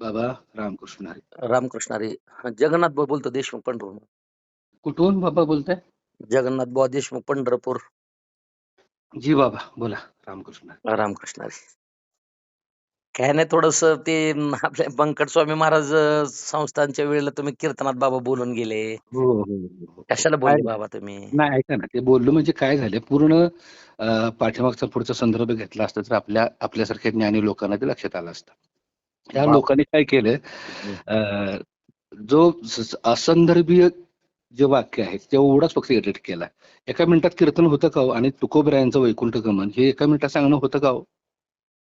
बाबा रामकृष्ण हरी. रामकृष्ण हरी. जगन्नाथ भाऊ बोलतो देशमुख पंढरपूर कुठून बाबा बोलताय? जगन्नाथ भाऊ देशमुख पंढरपूर. जी बाबा बोला रामकृष्ण. रामकृष्ण हरी. काय नाही थोडस ते आपल्या बंकट स्वामी महाराज संस्थांच्या वेळेला तुम्ही कीर्तनात बाबा बोलून गेले. हो हो हो. कशाला बोलले बाबा तुम्ही? नाही ऐका ना ते बोललो म्हणजे काय झालं पूर्ण अं, पाठीमागचा पुढचा संदर्भ घेतला असता तर आपल्या आपल्यासारख्या ज्ञानी लोकांना ते लक्षात आलं असतं. त्या. लोकांनी काय केलं जो असंदर्भीय जे वाक्य आहे तेवढाच फक्त एडिट केला एका मिनिटात कीर्तन होतं का हो? आणि तुकोबरायांचं वैकुंठ गमन हे एका मिनिटात सांगणं होतं का हो?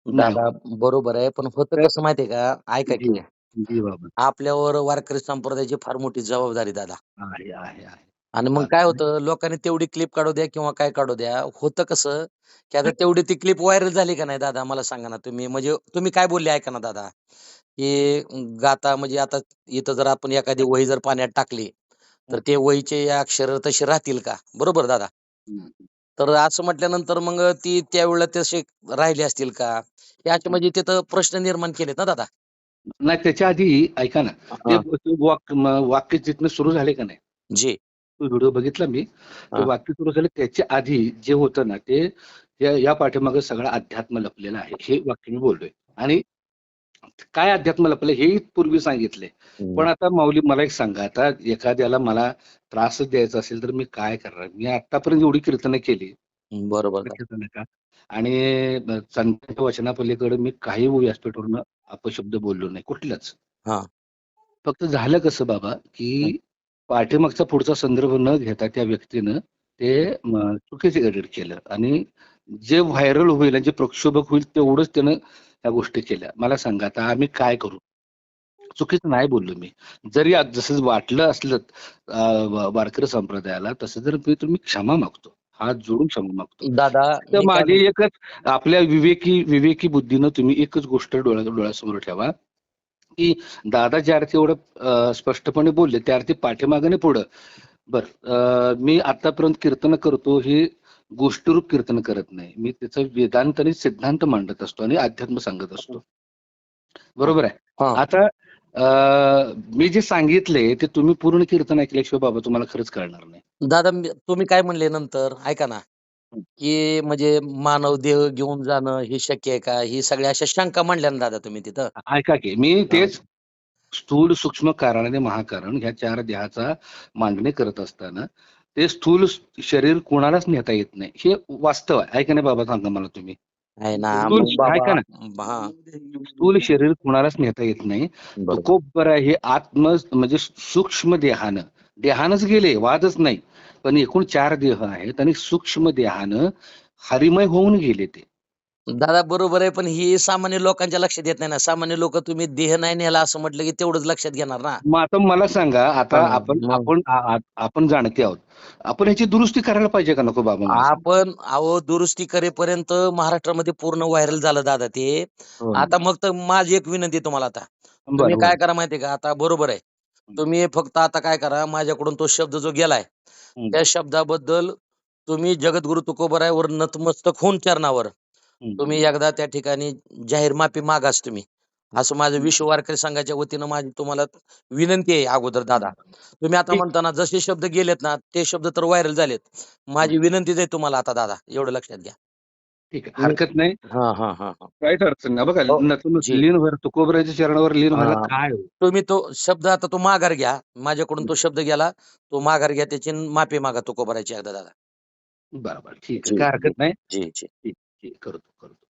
दादा बरोबर आहे पण होतं कसं माहितीये का ऐका की जी. जी बाबा आपल्यावर वारकरी संप्रदायाची फार मोठी जबाबदारी दादा आहे आहे आहे आणि मग. काय होतं लोकांनी तेवढी क्लिप काढू द्या किंवा काय काढू द्या. होतं कसं की आता तेवढी ती क्लिप व्हायरल झाली का नाही दादा? मला सांगा ना तुम्ही. म्हणजे तुम्ही काय बोलले ऐका ना दादा की गाता म्हणजे आता इथं जर आपण एखादी वही जर पाण्यात टाकली तर ते वहीचे अक्षर तसे राहतील का? बरोबर दादा. तर असं म्हटल्यानंतर मग ती त्यावेळेला तसे राहिले असतील का? याचे म्हणजे तिथं प्रश्न निर्माण केलेत ना दादा? नाही त्याच्या आधी ऐका ना वाक्य जिथनं सुरू झाले का नाही? जी. व्हिडिओ बघितला मी ते. वाक्य सुरू झाले त्याच्या आधी जे होतं ना ते या- या पाठीमागे सगळं अध्यात्म लपलेलं आहे हे वाक्य मी बोललोय. आणि काय अध्यात्म लपलं हे पूर्वी सांगितले पण आता माऊली मला एक सांगा आता एखाद्याला मला त्रास द्यायचा असेल तर मी काय करणार? मी आतापर्यंत एवढी कीर्तनं केली. बरोबर. का? आणि संतांच्या वचनापलीकडे मी काही व्यासपीठावरून अपशब्द बोललो नाही कुठलाच. फक्त झालं कसं बाबा की पाठीमागचा पुढचा संदर्भ न घेता त्या व्यक्तीनं ते चुकीचे एडिट केलं. आणि जे व्हायरल होईल आणि जे प्रक्षोभक होईल तेवढंच त्यानं त्या गोष्टी केल्या. मला सांगा आता आम्ही काय करू? चुकीचं नाही बोललो मी. जरी आज जसं वाटलं असलं वारकरी संप्रदायाला तसं जर मी तुम्ही क्षमा मागतो. हात जोडून क्षमा मागतो. दादा तर माझी एकच आपल्या विवेकी विवेकी बुद्धीनं तुम्ही एकच गोष्ट डोळ्या डोळ्यासमोर ठेवा. की दादा ज्या अर्थी एवढं स्पष्टपणे बोलले त्या अर्थी पाठीमागणे पुढं. बर मी आतापर्यंत कीर्तन करतो ही गोष्टीरूप कीर्तन करत नाही. मी त्याचं वेदांत आणि सिद्धांत मांडत असतो आणि अध्यात्म सांगत असतो. बरोबर आहे? हा. आता मी जे सांगितले ते तुम्ही पूर्ण कीर्तन ऐकल्याशिवाय बाबा तुम्हाला खरंच कळणार नाही. दादा तुम्ही काय म्हणले नंतर? ऐका ना. की म्हणजे मानव देह घेऊन जाणं हे शक्य आहे का? ही सगळ्या अशा शंका मांडल्या ना दादा तुम्ही तिथं? ऐका की मी तेच स्थूल सूक्ष्म कारण आणि महाकारण ह्या चार देहाचा मांडणी करत असताना ते स्थूल शरीर कोणालाच नेता येत नाही. हे वास्तव आहे. ऐका नाही बाबा सांगा मला तुम्ही. आहे ना स्थूल- ऐका शरीर कोणालाच नेता येत नाही. खूप बरं आहे हे आत्म म्हणजे सूक्ष्म देहानं. देहानच गेले वादच नाही. पण एकूण चार देह आहेत आणि सूक्ष्म देहानं हरिमय होऊन गेले ते दादा बरोबर आहे पण ही सामान्य लोकांच्या लक्षात येत नाही ना सामान्य लोक तुम्ही देह नाही नेला असं म्हटलं की तेवढंच लक्षात घेणार ना मग आता मला सांगा आता आपण. आपण आपण जाणते आहोत आपण ह्याची दुरुस्ती करायला पाहिजे का नको बाबा? आपण अहो दुरुस्ती करेपर्यंत महाराष्ट्रामध्ये पूर्ण व्हायरल झालं दादा ते हो. आता मग तर माझी एक विनंती तुम्हाला आता तुम्ही काय. करा माहितीये का आता बरोबर आहे तुम्ही फक्त आता काय करा माझ्याकडून तो शब्द जो गेलाय. त्या शब्दाबद्दल तुम्ही जगद्गुरु तुकोबरायवर नतमस्तक होऊन चरणावर. तुम्ही एकदा त्या ठिकाणी जाहीर माफी मागाच तुम्ही. असं माझं विश्व वारकरी संघाच्या वतीनं माझी तुम्हाला विनंती आहे अगोदर दादा. तुम्ही आता. म्हणताना जसे शब्द गेलेत ना ते शब्द तर व्हायरल झालेत. माझी विनंतीच आहे तुम्हाला आता दादा एवढं लक्षात घ्या. ठीक आहे. हरकत नाही. हा हा हा हा. काहीच अडचण नाही. बघा हो, नतून जी. लीन व्हायला तुकोबराच्या चरणावर लीन व्हायला हा. काय हो? तुम्ही तो शब्द आता तो माघार घ्या. माझ्याकडून तो शब्द गेला तो माघार घ्या त्याची माफी मागा तुकोबरायची एकदा दादा. बरं बरं ठीक जी, आहे काय हरकत नाही? जी जी. ठीक. करतो करतो.